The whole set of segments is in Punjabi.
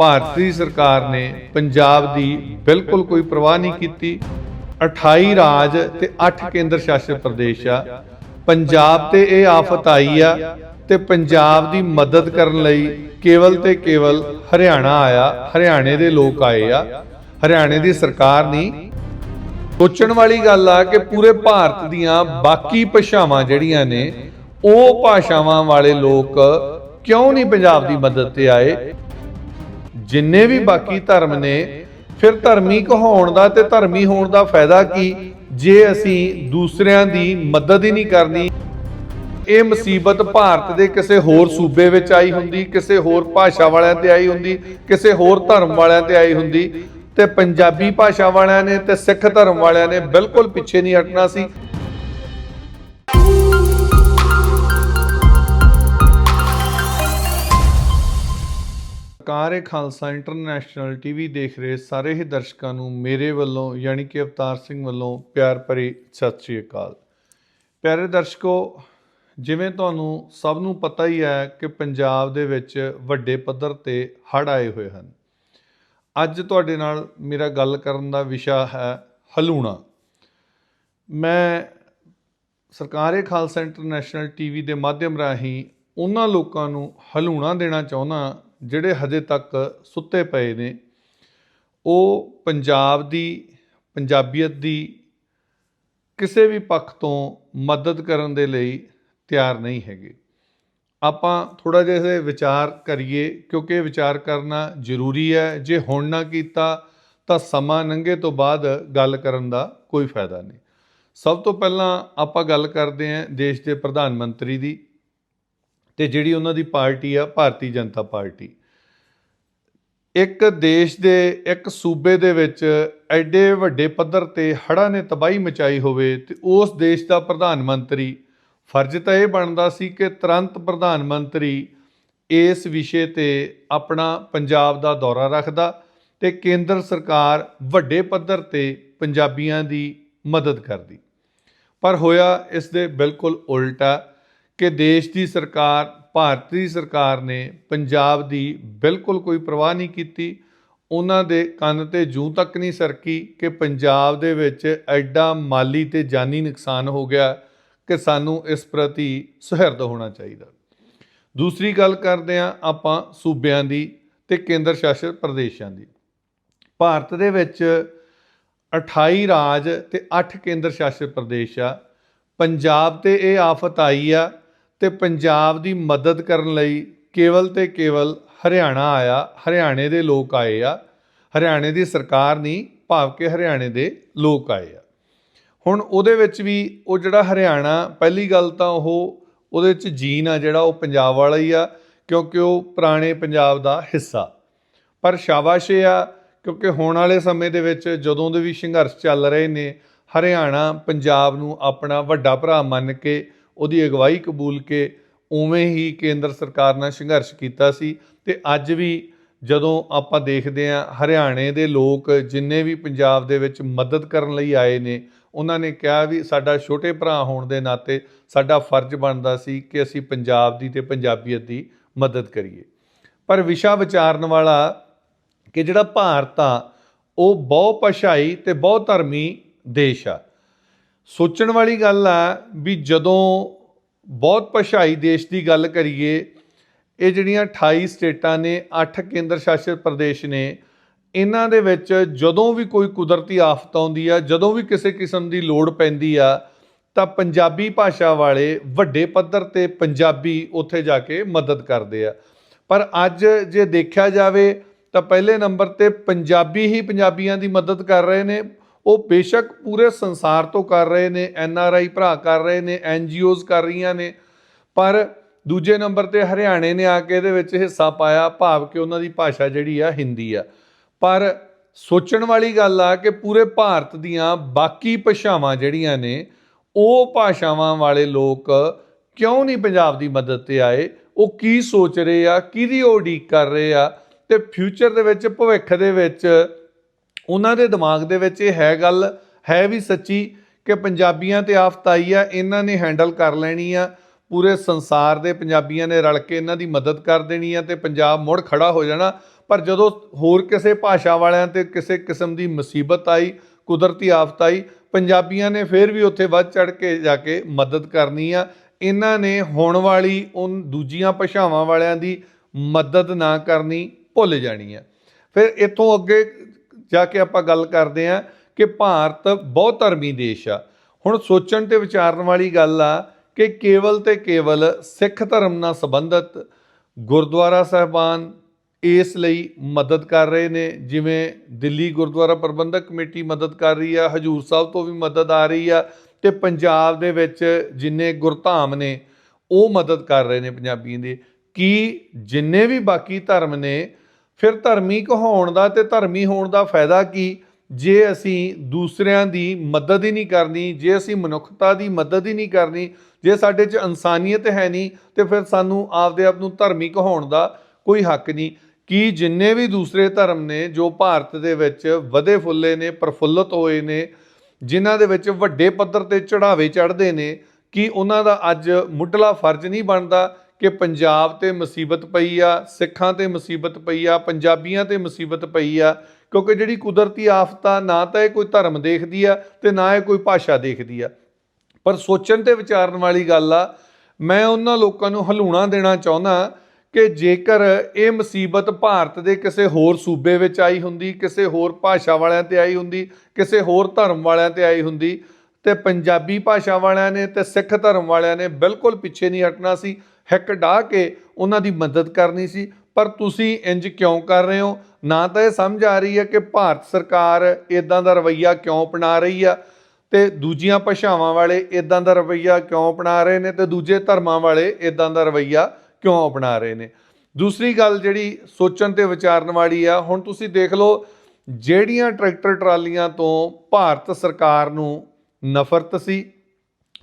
ਭਾਰਤੀ ਸਰਕਾਰ ਨੇ ਪੰਜਾਬ ਦੀ ਬਿਲਕੁਲ ਕੋਈ ਪਰਵਾਹ ਨਹੀਂ ਕੀਤੀ। 28 ਰਾਜ ਤੇ 8 ਕੇਂਦਰ ਸ਼ਾਸਿਤ ਪ੍ਰਦੇਸ਼ ਆ। ਪੰਜਾਬ ਤੇ ਇਹ ਆਫਤ ਆਈ ਆ ਤੇ ਪੰਜਾਬ ਦੀ ਮਦਦ ਕਰਨ ਲਈ ਕੇਵਲ ਤੇ ਕੇਵਲ ਹਰਿਆਣਾ ਆਇਆ, ਹਰਿਆਣੇ ਦੇ ਲੋਕ ਆਏ ਆ। ਹਰਿਆਣੇ ਦੀ ਸਰਕਾਰ ਨਹੀਂ। ਸੋਚਣ ਵਾਲੀ ਗੱਲ ਆ ਕਿ ਪੂਰੇ ਭਾਰਤ ਦੀਆਂ ਬਾਕੀ ਭਾਸ਼ਾਵਾਂ ਜਿਹੜੀਆਂ ਨੇ, ਉਹ ਭਾਸ਼ਾਵਾਂ ਵਾਲੇ ਲੋਕ ਕਿਉਂ ਨਹੀਂ ਪੰਜਾਬ ਦੀ ਮਦਦ ਤੇ ਆਏ? ਜਿੰਨੇ ਵੀ ਬਾਕੀ ਧਰਮ ਨੇ, ਫਿਰ ਧਰਮੀ ਕਹਾਉਣ ਦਾ ਤੇ ਧਰਮੀ ਹੋਣ ਦਾ ਫਾਇਦਾ ਕੀ? ਜੇ ਅਸੀਂ ਦੂਸਰਿਆਂ ਦੀ ਮਦਦ ਹੀ ਨਹੀਂ ਕਰਨੀ, ਇਹ ਮੁਸੀਬਤ ਭਾਰਤ ਦੇ ਕਿਸੇ ਹੋਰ ਸੂਬੇ ਵਿੱਚ ਆਈ ਹੁੰਦੀ, ਕਿਸੇ ਹੋਰ ਭਾਸ਼ਾ ਵਾਲਿਆਂ ਤੇ ਆਈ ਹੁੰਦੀ, ਕਿਸੇ ਹੋਰ ਧਰਮ ਵਾਲਿਆਂ ਤੇ ਆਈ ਹੁੰਦੀ, ਤੇ ਪੰਜਾਬੀ ਭਾਸ਼ਾ ਵਾਲਿਆਂ ਨੇ ਤੇ ਸਿੱਖ ਧਰਮ ਵਾਲਿਆਂ ਨੇ ਬਿਲਕੁਲ ਪਿੱਛੇ ਨਹੀਂ ਹਟਣਾ ਸੀ। ਸਰਕਾਰ ਏ ਖਾਲਸਾ ਇੰਟਰਨੈਸ਼ਨਲ ਟੀਵੀ ਦੇਖ ਰਹੇ ਸਾਰੇ ਹੀ ਦਰਸ਼ਕਾਂ ਨੂੰ ਮੇਰੇ ਵੱਲੋਂ, ਯਾਨੀ ਕਿ ਅਵਤਾਰ ਸਿੰਘ ਵੱਲੋਂ ਪਿਆਰ ਭਰੀ ਸਤਿ ਸ੍ਰੀ ਅਕਾਲ। ਪਿਆਰੇ ਦਰਸ਼ਕੋ, ਜਿਵੇਂ ਤੁਹਾਨੂੰ ਸਭ ਨੂੰ ਪਤਾ ਹੀ ਹੈ ਕਿ ਪੰਜਾਬ ਦੇ ਵਿੱਚ ਵੱਡੇ ਪੱਧਰ ਤੇ ਹੜ੍ਹ ਆਏ ਹੋਏ ਹਨ। ਅੱਜ ਤੁਹਾਡੇ ਨਾਲ ਮੇਰਾ ਗੱਲ ਕਰਨ ਦਾ ਵਿਸ਼ਾ ਹੈ ਹਲੂਣਾ। ਮੈਂ ਸਰਕਾਰੇ ਖਾਲਸਾ ਇੰਟਰਨੈਸ਼ਨਲ ਟੀਵੀ ਦੇ ਮਾਧਿਅਮ ਰਾਹੀਂ ਉਹਨਾਂ ਲੋਕਾਂ ਨੂੰ ਹਲੂਣਾ ਦੇਣਾ ਚਾਹੁੰਦਾ ਜਿਹੜੇ ਹਜੇ ਤੱਕ ਸੁੱਤੇ ਪਏ ਨੇ, ਉਹ ਪੰਜਾਬ ਦੀ, ਪੰਜਾਬੀਅਤ ਦੀ ਕਿਸੇ ਵੀ ਪੱਖ ਤੋਂ ਮਦਦ ਕਰਨ ਦੇ ਲਈ ਤਿਆਰ ਨਹੀਂ ਹੈਗੇ। ਆਪਾਂ ਥੋੜਾ ਜਿਹਾ ਵਿਚਾਰ ਕਰੀਏ, ਕਿਉਂਕਿ ਵਿਚਾਰ ਕਰਨਾ ਜ਼ਰੂਰੀ ਹੈ। ਜੇ ਹੁਣ ਨਾ ਕੀਤਾ, ਤਾਂ ਸਮਾਂ ਲੰਘੇ ਤੋਂ ਬਾਅਦ ਗੱਲ ਕਰਨ ਦਾ ਕੋਈ ਫਾਇਦਾ ਨਹੀਂ। ਸਭ ਤੋਂ ਪਹਿਲਾਂ ਆਪਾਂ ਗੱਲ ਕਰਦੇ ਹਾਂ ਦੇਸ਼ ਦੇ ਪ੍ਰਧਾਨ ਮੰਤਰੀ ਦੀ। ਤੇ ਜਿਹੜੀ ਉਹਨਾਂ ਦੀ ਪਾਰਟੀ ਆ, ਭਾਰਤੀ ਜਨਤਾ ਪਾਰਟੀ। ਇੱਕ ਦੇਸ਼ ਦੇ, ਇੱਕ ਸੂਬੇ ਦੇ ਵਿੱਚ ਐਡੇ ਵੱਡੇ ਪੱਧਰ ਤੇ ਹੜ੍ਹਾਂ ਨੇ ਤਬਾਹੀ ਮਚਾਈ ਹੋਵੇ ਤੇ ਉਸ ਦੇਸ਼ ਦਾ ਪ੍ਰਧਾਨ ਮੰਤਰੀ, ਫਰਜ਼ ਤਾਂ ਇਹ ਬਣਦਾ ਸੀ ਕਿ ਤੁਰੰਤ ਪ੍ਰਧਾਨ ਮੰਤਰੀ ਇਸ ਵਿਸ਼ੇ ਤੇ ਆਪਣਾ ਪੰਜਾਬ ਦਾ ਦੌਰਾ ਰੱਖਦਾ ਤੇ ਕੇਂਦਰ ਸਰਕਾਰ ਵੱਡੇ ਪੱਧਰ ਤੇ ਪੰਜਾਬੀਆਂ ਦੀ ਮਦਦ ਕਰਦੀ। ਪਰ ਹੋਇਆ ਇਸ ਦੇ ਬਿਲਕੁਲ ਉਲਟਾ। ਕਿ ਦੇਸ਼ ਦੀ ਸਰਕਾਰ, ਭਾਰਤੀ ਸਰਕਾਰ ਨੇ ਪੰਜਾਬ ਦੀ ਬਿਲਕੁਲ ਕੋਈ ਪਰਵਾਹ ਨਹੀਂ ਕੀਤੀ। ਉਹਨਾਂ ਦੇ ਕੰਨ ਤੇ ਜੂੰ ਤੱਕ ਨਹੀਂ ਸਰਕੀ ਕਿ ਪੰਜਾਬ ਦੇ ਵਿੱਚ ਐਡਾ ਮਾਲੀ ਤੇ ਜਾਨੀ ਨੁਕਸਾਨ ਹੋ ਗਿਆ ਕਿ ਸਾਨੂੰ ਇਸ ਪ੍ਰਤੀ ਸੁਹਿਰਦ ਹੋਣਾ ਚਾਹੀਦਾ। ਦੂਸਰੀ ਗੱਲ ਕਰਦੇ ਹਾਂ ਆਪਾਂ ਸੂਬਿਆਂ ਦੀ ਤੇ ਕੇਂਦਰ ਸ਼ਾਸਿਤ ਪ੍ਰਦੇਸ਼ਾਂ ਦੀ। ਭਾਰਤ ਦੇ ਵਿੱਚ 28 ਰਾਜ ਤੇ 8 ਕੇਂਦਰ ਸ਼ਾਸਿਤ ਪ੍ਰਦੇਸ਼ ਆ। ਪੰਜਾਬ ਤੇ ਇਹ ਆਫਤ ਆਈ ਆ ਤੇ ਪੰਜਾਬ ਦੀ ਮਦਦ ਕਰਨ ਲਈ ਕੇਵਲ ਤੇ ਕੇਵਲ ਹਰਿਆਣਾ ਆਇਆ, ਹਰਿਆਣੇ ਦੇ ਲੋਕ ਆਏ ਆ। ਹਰਿਆਣੇ ਦੀ ਸਰਕਾਰ ਨਹੀਂ, ਭਾਵ ਕਿ ਹਰਿਆਣੇ ਦੇ ਲੋਕ ਆਏ ਆ। ਹੁਣ ਉਹਦੇ ਵਿੱਚ ਵੀ ਉਹ ਜਿਹੜਾ ਹਰਿਆਣਾ, ਪਹਿਲੀ ਗੱਲ ਤਾਂ ਉਹ ਉਹਦੇ ਵਿੱਚ ਜੀਨ ਆ ਜਿਹੜਾ, ਉਹ ਪੰਜਾਬ ਵਾਲਾ ਹੀ ਆ, ਕਿਉਂਕਿ ਉਹ ਪੁਰਾਣੇ ਪੰਜਾਬ ਦਾ ਹਿੱਸਾ। ਪਰ ਸ਼ਾਬਾਸ਼ ਇਹ ਆ, ਕਿਉਂਕਿ ਹੋਣ ਵਾਲੇ ਸਮੇਂ ਦੇ ਵਿੱਚ ਜਦੋਂ ਦੇ ਵੀ ਸੰਘਰਸ਼ ਚੱਲ ਰਹੇ ਨੇ, ਹਰਿਆਣਾ ਪੰਜਾਬ ਨੂੰ ਆਪਣਾ ਵੱਡਾ ਭਰਾ ਮੰਨ ਕੇ ਉਹਦੀ ਅਗਵਾਈ ਕਬੂਲ ਕੇ ਉਵੇਂ ਹੀ ਕੇਂਦਰ ਸਰਕਾਰ ਨਾਲ ਸੰਘਰਸ਼ ਕੀਤਾ ਸੀ ਤੇ ਅੱਜ ਵੀ ਜਦੋਂ ਆਪਾਂ ਦੇਖਦੇ ਹਾਂ ਹਰਿਆਣੇ ਦੇ ਲੋਕ ਜਿੰਨੇ ਵੀ ਪੰਜਾਬ ਦੇ ਵਿੱਚ ਮਦਦ ਕਰਨ ਲਈ ਆਏ ਨੇ, ਉਹਨਾਂ ਨੇ ਕਿਹਾ ਵੀ ਸਾਡਾ ਛੋਟੇ ਭਰਾ ਹੋਣ ਦੇ ਨਾਤੇ ਸਾਡਾ ਫਰਜ਼ ਬਣਦਾ ਸੀ ਕਿ ਅਸੀਂ ਪੰਜਾਬ ਦੀ ਤੇ ਪੰਜਾਬੀਅਤ ਦੀ ਮਦਦ ਕਰੀਏ। ਪਰ ਵਿਸ਼ਾ ਵਿਚਾਰਨ ਵਾਲਾ ਕਿ ਜਿਹੜਾ ਭਾਰਤ ਆ, ਉਹ ਬਹੁ ਭਾਸ਼ਾਈ ਤੇ ਬਹੁ ਧਰਮੀ ਦੇਸ਼ ਆ। ਸੋਚਣ ਵਾਲੀ ਗੱਲ ਆ ਵੀ ਜਦੋਂ ਬਹੁਤ ਭਾਸ਼ਾਈ ਦੇਸ਼ ਦੀ ਗੱਲ ਕਰੀਏ, ਇਹ ਜਿਹੜੀਆਂ 28 ਸਟੇਟਾਂ ਨੇ 8 ਕੇਂਦਰ ਸ਼ਾਸਿਤ ਪ੍ਰਦੇਸ਼ ਨੇ, ਇਹਨਾਂ ਦੇ ਵਿੱਚ ਜਦੋਂ ਵੀ ਕੋਈ ਕੁਦਰਤੀ ਆਫਤ ਆਉਂਦੀ ਆ, ਜਦੋਂ ਵੀ ਕਿਸੇ ਕਿਸਮ ਦੀ ਲੋੜ ਪੈਂਦੀ ਆ, ਤਾਂ ਪੰਜਾਬੀ ਭਾਸ਼ਾ ਵਾਲੇ ਵੱਡੇ ਪੱਧਰ ਤੇ ਪੰਜਾਬੀ ਉੱਥੇ ਜਾ ਕੇ ਮਦਦ ਕਰਦੇ ਆ। ਪਰ ਅੱਜ ਜੇ ਦੇਖਿਆ ਜਾਵੇ, ਤਾਂ ਪਹਿਲੇ ਨੰਬਰ ਤੇ ਪੰਜਾਬੀ ਹੀ ਪੰਜਾਬੀਆਂ ਦੀ ਮਦਦ ਕਰ ਰਹੇ ਨੇ ਉਹ ਬੇਸ਼ੱਕ ਪੂਰੇ ਸੰਸਾਰ ਤੋਂ ਕਰ ਰਹੇ ਨੇ, ਐਨ ਆਰ ਆਈ ਭਰਾ ਕਰ ਰਹੇ ਨੇ, ਐਨ ਜੀ ਓਜ਼ ਕਰ ਰਹੀਆਂ ਨੇ, ਪਰ ਦੂਜੇ ਨੰਬਰ ਤੇ ਹਰਿਆਣੇ ਨੇ ਆ ਕੇ ਇਹਦੇ ਵਿੱਚ ਹਿੱਸਾ ਪਾਇਆ, ਭਾਵ ਕਿ ਉਹਨਾਂ ਦੀ ਭਾਸ਼ਾ ਜਿਹੜੀ ਆ ਹਿੰਦੀ ਆ। ਪਰ ਸੋਚਣ ਵਾਲੀ ਗੱਲ ਆ ਕਿ ਪੂਰੇ ਭਾਰਤ ਦੀਆਂ ਬਾਕੀ ਭਾਸ਼ਾਵਾਂ ਜਿਹੜੀਆਂ ਨੇ, ਉਹ ਭਾਸ਼ਾਵਾਂ ਵਾਲੇ ਲੋਕ ਕਿਉਂ ਨਹੀਂ ਪੰਜਾਬ ਦੀ ਮਦਦ ਤੇ ਆਏ? ਉਹ ਕੀ ਸੋਚ ਰਹੇ ਆ? ਕਿਹਦੀ ਉਹ ਉਡੀਕ ਕਰ ਰਹੇ ਆ? ਤੇ ਫਿਊਚਰ ਦੇ ਵਿੱਚ, ਭਵਿੱਖ ਦੇ ਵਿੱਚ ਉਹਨਾਂ ਦੇ ਦਿਮਾਗ ਦੇ ਵਿੱਚ ਇਹ ਹੈ ਗੱਲ, ਹੈ ਵੀ ਸੱਚੀ ਕਿ ਪੰਜਾਬੀਆਂ ਤੇ ਆਫਤ ਆਈ ਆ, ਇਹਨਾਂ ਨੇ ਹੈਂਡਲ ਕਰ ਲੈਣੀ ਆ। ਪੂਰੇ ਸੰਸਾਰ ਦੇ ਪੰਜਾਬੀਆਂ ਨੇ ਰਲ ਕੇ ਇਹਨਾਂ ਦੀ ਮਦਦ ਕਰ ਦੇਣੀ ਆ ਤੇ ਪੰਜਾਬ ਮੁੜ ਖੜਾ ਹੋ ਜਾਣਾ। ਪਰ ਜਦੋਂ ਹੋਰ ਕਿਸੇ ਭਾਸ਼ਾ ਵਾਲਿਆਂ ਤੇ ਕਿਸੇ ਕਿਸਮ ਦੀ ਮੁਸੀਬਤ ਆਈ, ਕੁਦਰਤੀ ਆਫਤ ਆਈ ਪੰਜਾਬੀਆਂ ਨੇ ਫਿਰ ਵੀ ਉੱਥੇ ਵੱਧ ਚੜ ਕੇ ਜਾ ਕੇ ਮਦਦ ਕਰਨੀ ਆ। ਇਹਨਾਂ ਨੇ ਹੋਣ ਵਾਲੀ ਉਨ ਦੂਜੀਆਂ ਭਾਸ਼ਾਵਾਂ ਵਾਲਿਆਂ ਦੀ ਮਦਦ ਨਾ ਕਰਨੀ ਭੁੱਲ ਜਾਣੀ ਆ। ਫਿਰ ਇੱਥੋਂ ਅੱਗੇ ਜਾ ਕੇ ਆਪਾਂ ਗੱਲ ਕਰਦੇ ਆ ਕਿ ਭਾਰਤ ਬਹੁਤ ਧਰਮੀ ਦੇਸ਼ ਆ। ਹੁਣ ਸੋਚਣ ਤੇ ਵਿਚਾਰਨ ਵਾਲੀ ਗੱਲ ਆ ਕਿ ਕੇਵਲ ਤੇ ਕੇਵਲ ਸਿੱਖ ਧਰਮ ਨਾਲ ਸੰਬੰਧਿਤ ਗੁਰਦੁਆਰਾ ਸਾਹਿਬਾਨ ਇਸ ਲਈ ਮਦਦ ਕਰ ਰਹੇ ਨੇ। ਜਿਵੇਂ ਦਿੱਲੀ ਗੁਰਦੁਆਰਾ ਪ੍ਰਬੰਧਕ ਕਮੇਟੀ ਮਦਦ ਕਰ ਰਹੀ ਆ, ਹਜੂਰ ਸਾਹਿਬ ਤੋਂ ਵੀ ਮਦਦ ਆ ਰਹੀ ਆ ਤੇ ਪੰਜਾਬ ਦੇ ਵਿੱਚ ਜਿੰਨੇ ਗੁਰਧਾਮ ਨੇ ਉਹ ਮਦਦ ਕਰ ਰਹੇ ਨੇ ਪੰਜਾਬੀਆਂ ਦੀ। ਕੀ ਜਿੰਨੇ ਵੀ ਬਾਕੀ ਧਰਮ ਨੇ ਫਿਰ ਧਰਮੀ ਕਹਾਉਣ ਦਾ ਤੇ ਧਰਮੀ ਹੋਣ ਦਾ ਫਾਇਦਾ ਕੀ? ਜੇ ਅਸੀਂ ਦੂਸਰਿਆਂ ਦੀ ਮਦਦ ਹੀ ਨਹੀਂ ਕਰਨੀ, ਜੇ ਅਸੀਂ ਮਨੁੱਖਤਾ ਦੀ ਮਦਦ ਹੀ ਨਹੀਂ ਕਰਨੀ, ਜੇ ਸਾਡੇ 'ਚ ਇਨਸਾਨੀਅਤ ਹੈ ਨਹੀਂ, ਤੇ ਫਿਰ ਸਾਨੂੰ ਆਪਦੇ ਆਪ ਨੂੰ ਧਰਮੀ ਕਹਾਉਣ ਦਾ ਕੋਈ ਹੱਕ ਨਹੀਂ। ਕੀ ਜਿੰਨੇ ਵੀ ਦੂਸਰੇ ਧਰਮ ਨੇ ਜੋ ਭਾਰਤ ਦੇ ਵਿੱਚ ਵਧੇ ਫੁੱਲੇ ਨੇ, ਪ੍ਰਫੁੱਲਤ ਹੋਏ ਨੇ, ਜਿਨ੍ਹਾਂ ਦੇ ਵਿੱਚ ਵੱਡੇ ਪੱਧਰ ਤੇ ਚੜਾਵੇ ਚੜ੍ਹਦੇ ਨੇ, ਕਿ ਉਹਨਾਂ ਦਾ ਅੱਜ ਮੁੱਢਲਾ ਫਰਜ਼ ਨਹੀਂ ਬਣਦਾ ਕਿ ਪੰਜਾਬ ਤੇ ਮੁਸੀਬਤ ਪਈ ਆ, ਸਿੱਖਾਂ ਤੇ ਮੁਸੀਬਤ ਪਈ ਆ, ਪੰਜਾਬੀਆਂ ਤੇ ਮੁਸੀਬਤ ਪਈ ਆ, ਕਿਉਂਕਿ ਜਿਹੜੀ ਕੁਦਰਤੀ ਆਫਤ ਆ, ਨਾ ਤਾਂ ਇਹ ਕੋਈ ਧਰਮ ਦੇਖਦੀ ਆ ਤੇ ਨਾ ਇਹ ਕੋਈ ਭਾਸ਼ਾ ਦੇਖਦੀ ਆ। ਪਰ ਸੋਚਣ ਤੇ ਵਿਚਾਰਨ ਵਾਲੀ ਗੱਲ ਆ, ਮੈਂ ਉਹਨਾਂ ਲੋਕਾਂ ਨੂੰ ਹਲੂਣਾ ਦੇਣਾ ਚਾਹੁੰਦਾ ਕਿ ਜੇਕਰ ਇਹ ਮੁਸੀਬਤ ਭਾਰਤ ਦੇ ਕਿਸੇ ਹੋਰ ਸੂਬੇ ਵਿੱਚ ਆਈ ਹੁੰਦੀ, ਕਿਸੇ ਹੋਰ ਭਾਸ਼ਾ ਵਾਲਿਆਂ ਤੇ ਆਈ ਹੁੰਦੀ, ਕਿਸੇ ਹੋਰ ਧਰਮ ਵਾਲਿਆਂ ਤੇ ਆਈ ਹੁੰਦੀ, ਤੇ ਪੰਜਾਬੀ ਭਾਸ਼ਾ ਵਾਲਿਆਂ ਨੇ ਤੇ ਸਿੱਖ ਧਰਮ ਵਾਲਿਆਂ ਨੇ ਬਿਲਕੁਲ ਪਿੱਛੇ ਨਹੀਂ ਹਟਣਾ ਸੀ ਹਿੱਕ ਢਾਹ ਕੇ ਉਹਨਾਂ ਦੀ ਮਦਦ ਕਰਨੀ ਸੀ। ਪਰ ਤੁਸੀਂ ਇੰਜ ਕਿਉਂ ਕਰ ਰਹੇ ਹੋ? ਨਾ ਤਾਂ ਇਹ ਸਮਝ ਆ ਰਹੀ ਹੈ ਕਿ ਭਾਰਤ ਸਰਕਾਰ ਇਦਾਂ ਦਾ ਰਵੱਈਆ ਕਿਉਂ ਅਪਣਾ ਰਹੀ ਆ ਤੇ ਦੂਜੀਆਂ ਭਾਸ਼ਾਵਾਂ ਵਾਲੇ ਇਦਾਂ ਦਾ ਰਵੱਈਆ ਕਿਉਂ ਅਪਣਾ ਰਹੇ ਨੇ ਤੇ ਦੂਜੇ ਧਰਮਾਂ ਵਾਲੇ ਇਦਾਂ ਦਾ ਰਵੱਈਆ ਕਿਉਂ ਅਪਣਾ ਰਹੇ ਨੇ? ਦੂਸਰੀ ਗੱਲ ਜਿਹੜੀ ਸੋਚਣ ਤੇ ਵਿਚਾਰਨ ਵਾਲੀ ਆ, ਹੁਣ ਤੁਸੀਂ ਦੇਖ ਲਓ, ਜਿਹੜੀਆਂ ਟਰੈਕਟਰ ਟਰਾਲੀਆਂ ਤੋਂ ਭਾਰਤ ਸਰਕਾਰ ਨੂੰ ਨਫ਼ਰਤ ਸੀ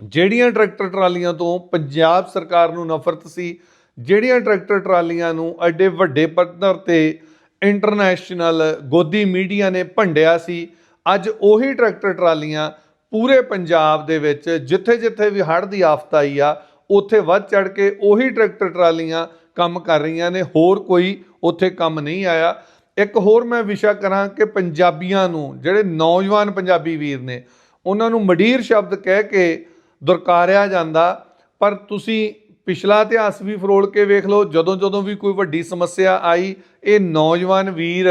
ਜਿਹੜੀਆਂ ਟਰੈਕਟਰ ਟਰਾਲੀਆਂ ਤੋਂ ਪੰਜਾਬ ਸਰਕਾਰ ਨੂੰ ਨਫ਼ਰਤ ਸੀ, ਜਿਹੜੀਆਂ ਟਰੈਕਟਰ ਟਰਾਲੀਆਂ ਨੂੰ ਐਡੇ ਵੱਡੇ ਪੱਧਰ ਤੇ ਇੰਟਰਨੈਸ਼ਨਲ ਗੋਦੀ ਮੀਡੀਆ ਨੇ ਭੰਡਿਆ ਸੀ, ਅੱਜ ਉਹੀ ਟਰੈਕਟਰ ਟਰਾਲੀਆਂ ਪੂਰੇ ਪੰਜਾਬ ਦੇ ਵਿੱਚ ਜਿੱਥੇ-ਜਿੱਥੇ ਵੀ ਹੜ੍ਹ ਦੀ ਆਫਤ ਆਈ ਆ, ਉੱਥੇ ਵੱਧ ਚੜ ਕੇ ਉਹੀ ਟਰੈਕਟਰ ਟਰਾਲੀਆਂ ਕੰਮ ਕਰ ਰਹੀਆਂ ਨੇ, ਹੋਰ ਕੋਈ ਉੱਥੇ ਕੰਮ ਨਹੀਂ ਆਇਆ। ਇੱਕ ਹੋਰ ਮੈਂ ਵਿਸ਼ਾ ਕਰਾਂ ਕਿ ਪੰਜਾਬੀਆਂ ਨੂੰ, ਜਿਹੜੇ ਨੌਜਵਾਨ ਪੰਜਾਬੀ ਵੀਰ ਨੇ, ਉਹਨਾਂ ਨੂੰ ਮਡੀਰ ਸ਼ਬਦ ਕਹਿ ਕੇ ਦੁਰਕਾਰਿਆ ਜਾਂਦਾ, ਪਰ ਤੁਸੀਂ ਪਿਛਲਾ ਇਤਿਹਾਸ ਵੀ ਫਰੋਲ ਕੇ ਵੇਖ ਲਓ, ਜਦੋਂ ਜਦੋਂ ਵੀ ਕੋਈ ਵੱਡੀ ਸਮੱਸਿਆ ਆਈ, ਇਹ ਨੌਜਵਾਨ ਵੀਰ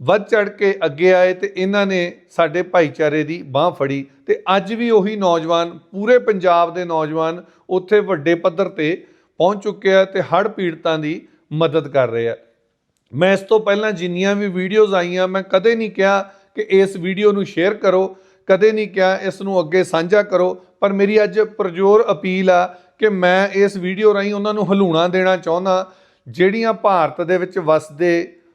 ਵੱਧ ਚੜ ਕੇ ਅੱਗੇ ਆਏ ਤੇ ਇਹਨਾਂ ਨੇ ਸਾਡੇ ਭਾਈਚਾਰੇ ਦੀ ਬਾਹ ਫੜੀ ਤੇ ਅੱਜ ਵੀ ਉਹੀ ਨੌਜਵਾਨ, ਪੂਰੇ ਪੰਜਾਬ ਦੇ ਨੌਜਵਾਨ ਉੱਥੇ ਵੱਡੇ ਪੱਧਰ ਤੇ ਪਹੁੰਚ ਚੁੱਕੇ ਆ ਤੇ ਹੜ੍ਹ ਪੀੜਤਾਂ ਦੀ ਮਦਦ ਕਰ ਰਹੇ ਆ। ਮੈਂ ਇਸ ਤੋਂ ਪਹਿਲਾਂ ਜਿੰਨੀਆਂ ਵੀ ਵੀਡੀਓਜ਼ ਆਈਆਂ, ਮੈਂ ਕਦੇ ਨਹੀਂ ਕਿਹਾ ਕਿ ਇਸ ਵੀਡੀਓ ਨੂੰ ਸ਼ੇਅਰ ਕਰੋ, ਕਦੇ ਨਹੀਂ ਕਿਹਾ ਇਸ ਨੂੰ ਅੱਗੇ ਸਾਂਝਾ ਕਰੋ ਪਰ ਮੇਰੀ ਅੱਜ ਪ੍ਰਜੋਰ ਅਪੀਲ ਆ ਕਿ ਮੈਂ ਇਸ ਵੀਡੀਓ ਰਾਹੀਂ ਉਹਨਾਂ ਨੂੰ ਹਲੂਣਾ ਦੇਣਾ ਚਾਹੁੰਦਾ ਜਿਹੜੀਆਂ ਭਾਰਤ ਦੇ ਵਿੱਚ ਵਸਦੇ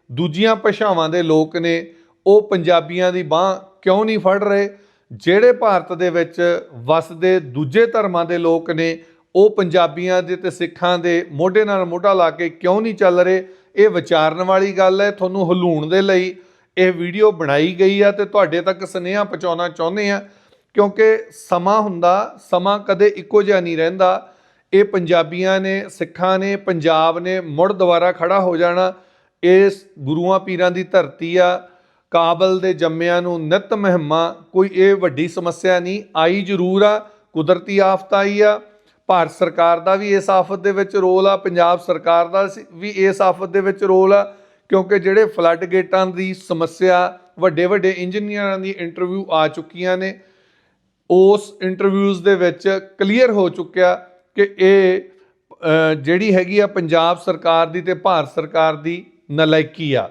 ਦੂਜੀਆਂ ਭਾਸ਼ਾਵਾਂ ਦੇ ਲੋਕ ਨੇ, ਉਹ ਪੰਜਾਬੀਆਂ ਦੀ ਬਾਹ ਕਿਉਂ ਨਹੀਂ ਫੜ ਰਹੇ? ਜਿਹੜੇ ਭਾਰਤ ਦੇ ਵਿੱਚ ਵਸਦੇ ਦੂਜੇ ਧਰਮਾਂ ਦੇ ਲੋਕ ਨੇ, ਉਹ ਪੰਜਾਬੀਆਂ ਦੇ ਤੇ ਸਿੱਖਾਂ ਦੇ ਮੋਢੇ ਨਾਲ ਮੋਢਾ ਲਾ ਕੇ ਕਿਉਂ ਨਹੀਂ ਚੱਲ ਰਹੇ? ਇਹ ਵਿਚਾਰਨ ਵਾਲੀ ਗੱਲ ਹੈ, ਤੁਹਾਨੂੰ ਹਲੂਣ ਦੇ ਲਈ ਇਹ ਵੀਡੀਓ ਬਣਾਈ ਗਈ ਆ ਤੇ ਤੁਹਾਡੇ ਤੱਕ ਸੁਨੇਹਾ ਪਹੁੰਚਾਉਣਾ ਚਾਹੁੰਦੇ ਆ। ਕਿਉਂਕਿ ਸਮਾਂ ਹੁੰਦਾ, ਸਮਾਂ ਕਦੇ ਇੱਕੋ ਜਿਹਾ ਨਹੀਂ ਰਹਿੰਦਾ। ਇਹ ਪੰਜਾਬੀਆਂ ਨੇ, ਸਿੱਖਾਂ ਨੇ, ਪੰਜਾਬ ਨੇ ਮੁੜ ਦੁਬਾਰਾ ਖੜਾ ਹੋ ਜਾਣਾ। ਇਸ ਗੁਰੂਆਂ ਪੀਰਾਂ ਦੀ ਧਰਤੀ ਆ। ਕਾਬਲ ਦੇ ਜੰਮਿਆਂ ਨੂੰ ਨਿਤ ਮਹਿਮਾ, ਕੋਈ ਇਹ ਵੱਡੀ ਸਮੱਸਿਆ ਨਹੀਂ। ਆਈ ਜ਼ਰੂਰ ਆ, ਕੁਦਰਤੀ ਆਫਤ ਆਈ ਆ। ਭਾਰਤ ਸਰਕਾਰ ਦਾ ਵੀ ਇਸ ਆਫਤ ਦੇ ਵਿੱਚ ਰੋਲ ਆ, ਪੰਜਾਬ ਸਰਕਾਰ ਦਾ ਸੀ- ਵੀ ਇਸ ਆਫਤ ਦੇ ਵਿੱਚ ਰੋਲ ਆ। ਕਿਉਂਕਿ ਜਿਹੜੇ ਫਲੱਡ ਗੇਟਾਂ ਦੀ ਸਮੱਸਿਆ ਵੱਡੇ ਵੱਡੇ ਇੰਜੀਨੀਅਰਾਂ ਦੀ ਇੰਟਰਵਿਊ ਆ ਚੁੱਕੀਆਂ ਨੇ। ਉਸ ਇੰਟਰਵਿਊਜ਼ ਦੇ ਵਿੱਚ ਕਲੀਅਰ ਹੋ ਚੁੱਕਿਆ ਕਿ ਇਹ ਜਿਹੜੀ ਹੈਗੀ ਆ ਪੰਜਾਬ ਸਰਕਾਰ ਦੀ ਤੇ ਭਾਰਤ ਸਰਕਾਰ ਦੀ ਨਲਾਇਕੀ ਆ।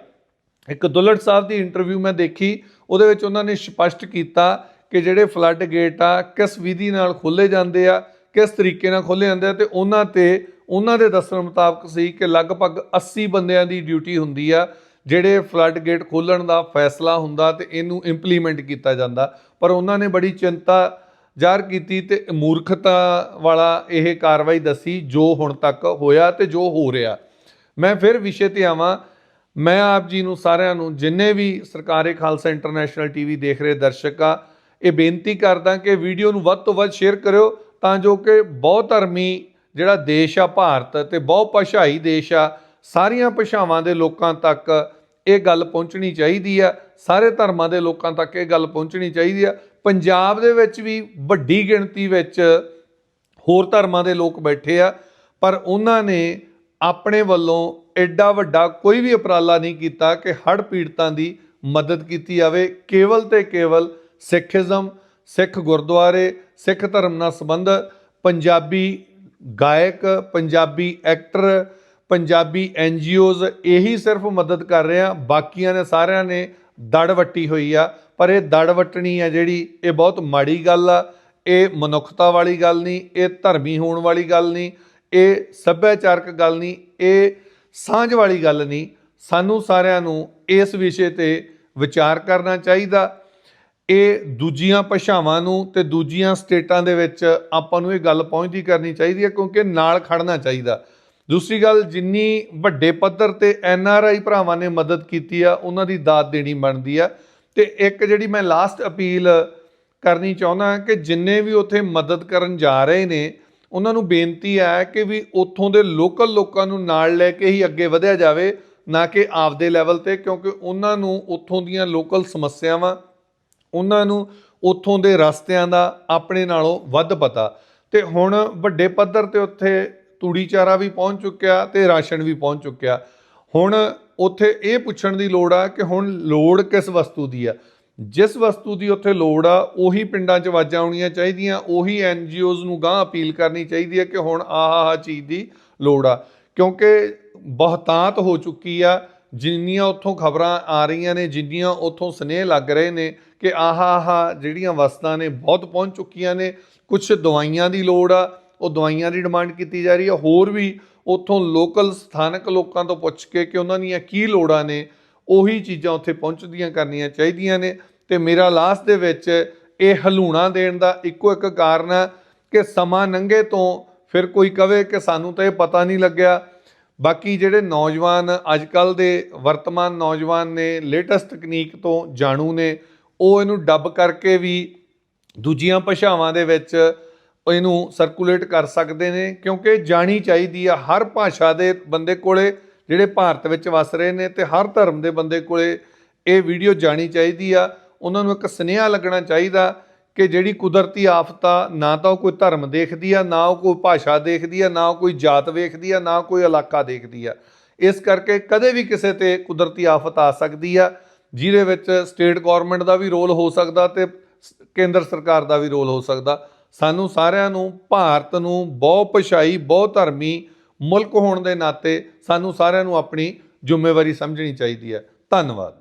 ਇੱਕ ਦੁੱਲੜ ਸਾਹਿਬ ਦੀ ਇੰਟਰਵਿਊ ਮੈਂ ਦੇਖੀ, ਉਹਦੇ ਵਿੱਚ ਉਹਨਾਂ ਨੇ ਸਪਸ਼ਟ ਕੀਤਾ ਕਿ ਜਿਹੜੇ ਫਲੱਡ ਗੇਟ ਆ, ਕਿਸ ਵਿਧੀ ਨਾਲ ਖੋਲੇ ਜਾਂਦੇ ਆ, ਕਿਸ ਤਰੀਕੇ ਨਾਲ ਖੋਲੇ ਜਾਂਦੇ ਆ ਤੇ ਉਹਨਾਂ ਤੇ, ਉਹਨਾਂ ਦੇ ਦੱਸਣ ਮੁਤਾਬਕ ਸੀ ਕਿ ਲਗਭਗ 80 ਬੰਦਿਆਂ ਦੀ ਡਿਊਟੀ ਹੁੰਦੀ ਆ, ਜਿਹੜੇ ਫਲੱਡ ਗੇਟ ਖੋਲਣ ਦਾ ਫੈਸਲਾ ਹੁੰਦਾ ਤੇ ਇਹਨੂੰ ਇੰਪਲੀਮੈਂਟ ਕੀਤਾ ਜਾਂਦਾ। ਪਰ ਉਹਨਾਂ ਨੇ ਬੜੀ ਚਿੰਤਾ ਜ਼ਾਹਰ ਕੀਤੀ ਤੇ ਮੂਰਖਤਾ ਵਾਲਾ ਇਹ ਕਾਰਵਾਈ ਦੱਸੀ ਜੋ ਹੁਣ ਤੱਕ ਹੋਇਆ ਤੇ ਜੋ ਹੋ ਰਿਹਾ। ਮੈਂ ਫਿਰ ਵਿਸ਼ੇ ਤੇ ਆਵਾਂ। ਮੈਂ ਆਪ ਜੀ ਨੂੰ ਸਾਰਿਆਂ ਨੂੰ ਜਿੰਨੇ ਵੀ ਸਰਕਾਰੀ ਖਾਲਸਾ ਇੰਟਰਨੈਸ਼ਨਲ ਟੀਵੀ ਦੇਖ ਰਹੇ ਦਰਸ਼ਕ ਆ, ਇਹ ਬੇਨਤੀ ਕਰਦਾ ਕਿ ਵੀਡੀਓ ਨੂੰ ਵੱਧ ਤੋਂ ਵੱਧ ਸ਼ੇਅਰ ਕਰਿਓ ਤਾਂ ਜੋ ਕਿ ਬਹੁਤ ਧਰਮੀ ਜਿਹੜਾ ਦੇਸ਼ ਆ, ਭਾਰਤ ਤੇ ਬਹੁ ਭਾਸ਼ਾਈ ਦੇਸ਼ ਆ, ਸਾਰੀਆਂ ਭਾਸ਼ਾਵਾਂ ਦੇ ਲੋਕਾਂ ਤੱਕ ਇਹ ਗੱਲ ਪਹੁੰਚਣੀ ਚਾਹੀਦੀ ਆ। ਸਾਰੇ ਧਰਮਾਂ ਦੇ ਲੋਕਾਂ ਤੱਕ ਇਹ ਗੱਲ ਪਹੁੰਚਣੀ ਚਾਹੀਦੀ ਆ। ਪੰਜਾਬ ਦੇ ਵਿੱਚ ਵੀ ਵੱਡੀ ਗਿਣਤੀ ਵਿੱਚ ਹੋਰ ਧਰਮਾਂ ਦੇ ਲੋਕ ਬੈਠੇ ਆ, ਪਰ ਉਹਨਾਂ ਨੇ ਆਪਣੇ ਵੱਲੋਂ ਐਡਾ ਵੱਡਾ ਕੋਈ ਵੀ ਉਪਰਾਲਾ ਨਹੀਂ ਕੀਤਾ ਕਿ ਹੜ੍ਹ ਪੀੜਤਾਂ ਦੀ ਮਦਦ ਕੀਤੀ ਜਾਵੇ। ਕੇਵਲ ਤੇ ਕੇਵਲ ਸਿੱਖੀਜ਼ਮ, ਸਿੱਖ ਗੁਰਦੁਆਰੇ, ਸਿੱਖ ਧਰਮ ਨਾਲ ਸੰਬੰਧ, ਪੰਜਾਬੀ ਗਾਇਕ, ਪੰਜਾਬੀ ਐਕਟਰ ਪੰਜਾਬੀ ਐਨਜੀਓਜ਼ ਇਹੀ ਸਿਰਫ ਮਦਦ ਕਰ ਰਹੇ ਆ, ਬਾਕੀਆਂ ਨੇ ਸਾਰਿਆਂ ਨੇ ਦੜ ਵੱਟੀ ਹੋਈ ਆ। ਪਰ ਇਹ ਦੜ ਵੱਟਣੀ ਆ ਜਿਹੜੀ, ਇਹ ਬਹੁਤ ਮਾੜੀ ਗੱਲ ਆ। ਇਹ ਮਨੁੱਖਤਾ ਵਾਲੀ ਗੱਲ ਨਹੀਂ, ਇਹ ਧਰਮੀ ਹੋਣ ਵਾਲੀ ਗੱਲ ਨਹੀਂ, ਇਹ ਸੱਭਿਆਚਾਰਕ ਗੱਲ ਨਹੀਂ, ਇਹ ਸਾਂਝ ਵਾਲੀ ਗੱਲ ਨਹੀਂ। ਸਾਨੂੰ ਸਾਰਿਆਂ ਨੂੰ ਇਸ ਵਿਸ਼ੇ ਤੇ ਵਿਚਾਰ ਕਰਨਾ ਚਾਹੀਦਾ। ਇਹ ਦੂਜੀਆਂ ਭਾਸ਼ਾਵਾਂ ਨੂੰ ਤੇ ਦੂਜੀਆਂ ਸਟੇਟਾਂ ਦੇ ਵਿੱਚ ਆਪਾਂ ਨੂੰ ਇਹ ਗੱਲ ਪਹੁੰਚਦੀ ਕਰਨੀ ਚਾਹੀਦੀ ਹੈ ਕਿਉਂਕਿ ਨਾਲ ਖੜਨਾ ਚਾਹੀਦਾ। ਦੂਸਰੀ ਗੱਲ, ਜਿੰਨੀ ਵੱਡੇ ਪੱਧਰ ਤੇ ਐਨ ਆਰ ਆਈ ਭਰਾਵਾਂ ਨੇ ਮਦਦ ਕੀਤੀ ਆ, ਉਹਨਾਂ ਦੀ ਦਾਤ ਦੇਣੀ ਬਣਦੀ ਆ। ਤੇ ਇੱਕ ਜਿਹੜੀ ਮੈਂ ਲਾਸਟ ਅਪੀਲ ਕਰਨੀ ਚਾਹੁੰਦਾ ਕਿ ਜਿੰਨੇ ਵੀ ਉੱਥੇ ਮਦਦ ਕਰਨ ਜਾ ਰਹੇ ਨੇ, ਉਹਨਾਂ ਨੂੰ ਬੇਨਤੀ ਹੈ ਕਿ ਵੀ ਉੱਥੋਂ ਦੇ ਲੋਕਲ ਲੋਕਾਂ ਨੂੰ ਨਾਲ ਲੈ ਕੇ ਹੀ ਅੱਗੇ ਵਧਿਆ ਜਾਵੇ, ਨਾ ਕਿ ਆਪਦੇ ਲੈਵਲ ਤੇ, ਕਿਉਂਕਿ ਉਹਨਾਂ ਨੂੰ ਉੱਥੋਂ ਦੀਆਂ ਲੋਕਲ ਸਮੱਸਿਆਵਾਂ, ਉਹਨਾਂ ਨੂੰ ਉੱਥੋਂ ਦੇ ਰਸਤਿਆਂ ਦਾ ਆਪਣੇ ਨਾਲੋਂ ਵੱਧ ਪਤਾ। ਤੇ ਹੁਣ ਵੱਡੇ ਪੱਧਰ ਤੇ ਉੱਥੇ ਤੂੜੀ ਚਾਰਾ ਵੀ ਪਹੁੰਚ ਚੁੱਕਿਆ ਤੇ ਰਾਸ਼ਨ ਵੀ ਪਹੁੰਚ ਚੁੱਕਿਆ। ਹੁਣ ਉੱਥੇ ਇਹ ਪੁੱਛਣ ਦੀ ਲੋੜ ਆ ਕਿ ਹੁਣ ਲੋੜ ਕਿਸ ਵਸਤੂ ਦੀ ਆ? ਜਿਸ ਵਸਤੂ ਦੀ ਉੱਥੇ ਲੋੜ ਆ, ਉਹੀ ਪਿੰਡਾਂ 'ਚ ਆਵਾਜ਼ਾਂ ਆਉਣੀਆਂ ਚਾਹੀਦੀਆਂ, ਉਹੀ ਐਨਜੀਓਜ਼ ਨੂੰ ਗਾਂ ਅਪੀਲ ਕਰਨੀ ਚਾਹੀਦੀ ਹੈ ਕਿ ਹੁਣ ਆਹ ਆਹ ਚੀਜ਼ ਦੀ ਲੋੜ ਆ। ਕਿਉਂਕਿ ਬਹੁਤਾਤ ਹੋ ਚੁੱਕੀ ਆ, ਜਿੰਨੀਆਂ ਉੱਥੋਂ ਖਬਰਾਂ ਆ ਰਹੀਆਂ ਨੇ, ਜਿੰਨੀਆਂ ਉੱਥੋਂ ਸਨੇਹ ਲੱਗ ਰਹੇ ਨੇ ਕਿ ਆਹ ਆਹਾ ਜਿਹੜੀਆਂ ਵਸਤਾਂ ਨੇ, ਬਹੁਤ ਪਹੁੰਚ ਚੁੱਕੀਆਂ ਨੇ ਕੁਝ ਦਵਾਈਆਂ ਦੀ ਲੋੜ ਆ ਉਹ ਦਵਾਈਆਂ ਦੀ ਡਿਮਾਂਡ ਕੀਤੀ ਜਾ ਰਹੀ ਹੈ। ਹੋਰ ਵੀ ਉੱਥੋਂ ਲੋਕਲ ਸਥਾਨਕ ਲੋਕਾਂ ਤੋਂ ਪੁੱਛ ਕੇ ਕਿ ਉਹਨਾਂ ਦੀਆਂ ਕੀ ਲੋੜਾਂ ਨੇ, ਉਹੀ ਚੀਜ਼ਾਂ ਉੱਥੇ ਪਹੁੰਚਦੀਆਂ ਕਰਨੀਆਂ ਚਾਹੀਦੀਆਂ ਨੇ। ਤੇ ਮੇਰਾ ਲਾਸਟ ਦੇ ਵਿੱਚ ਇਹ ਹਲੂਣਾ ਦੇਣ ਦਾ ਇੱਕੋ ਇੱਕ ਕਾਰਨ ਹੈ ਕਿ ਸਮਾਂ ਨੰਗੇ ਤੋਂ ਫਿਰ ਕੋਈ ਕਵੇ ਕਿ ਸਾਨੂੰ ਤਾਂ ਇਹ ਪਤਾ ਨਹੀਂ ਲੱਗਿਆ। ਬਾਕੀ ਜਿਹੜੇ ਨੌਜਵਾਨ ਅੱਜ ਕੱਲ ਦੇ ਵਰਤਮਾਨ ਨੌਜਵਾਨ ਨੇ, ਲੇਟੈਸਟ ਤਕਨੀਕ ਤੋਂ ਜਾਣੂ ਨੇ, ਉਹ ਇਹਨੂੰ ਡੱਬ ਕਰਕੇ ਵੀ ਦੂਜੀਆਂ ਭਾਸ਼ਾਵਾਂ ਦੇ ਵਿੱਚ ਇਹਨੂੰ ਸਰਕੂਲੇਟ ਕਰ ਸਕਦੇ ਨੇ, ਕਿਉਂਕਿ ਜਾਣੀ ਚਾਹੀਦੀ ਆ ਹਰ ਭਾਸ਼ਾ ਦੇ ਬੰਦੇ ਕੋਲੇ ਜਿਹੜੇ ਭਾਰਤ ਵਿੱਚ ਵਸ ਰਹੇ ਨੇ ਤੇ ਹਰ ਧਰਮ ਦੇ ਬੰਦੇ ਕੋਲੇ ਇਹ ਵੀਡੀਓ ਜਾਣੀ ਚਾਹੀਦੀ ਆ। ਉਹਨਾਂ ਨੂੰ ਇੱਕ ਸੁਨੇਹਾ ਲੱਗਣਾ ਚਾਹੀਦਾ ਕਿ ਜਿਹੜੀ ਕੁਦਰਤੀ ਆਫਤ ਆ ਨਾ ਤਾਂ ਉਹ ਕੋਈ ਧਰਮ ਦੇਖਦੀ ਆ, ਨਾ ਉਹ ਕੋਈ ਭਾਸ਼ਾ ਦੇਖਦੀ ਆ, ਨਾ ਉਹ ਕੋਈ ਜਾਤ ਵੇਖਦੀ ਆ, ਨਾ ਕੋਈ ਇਲਾਕਾ ਦੇਖਦੀ ਆ। ਇਸ ਕਰਕੇ ਕਦੇ ਵੀ ਕਿਸੇ ਤੇ ਕੁਦਰਤੀ ਆਫਤ ਆ ਸਕਦੀ ਆ, ਜਿਹਦੇ ਵਿੱਚ ਸਟੇਟ ਗਵਰਨਮੈਂਟ ਦਾ ਵੀ ਰੋਲ ਹੋ ਸਕਦਾ ਤੇ ਕੇਂਦਰ ਸਰਕਾਰ ਦਾ ਵੀ ਰੋਲ ਹੋ ਸਕਦਾ। ਸਾਨੂੰ ਸਾਰਿਆਂ ਨੂੰ ਭਾਰਤ ਨੂੰ ਬਹੁ ਭਾਸ਼ਾਈ ਬਹੁ ਧਰਮੀ ਮੁਲਕ ਹੋਣ ਦੇ ਨਾਤੇ ਸਾਨੂੰ ਸਾਰਿਆਂ ਨੂੰ ਆਪਣੀ ਜ਼ਿੰਮੇਵਾਰੀ ਸਮਝਣੀ ਚਾਹੀਦੀ ਹੈ। ਧੰਨਵਾਦ।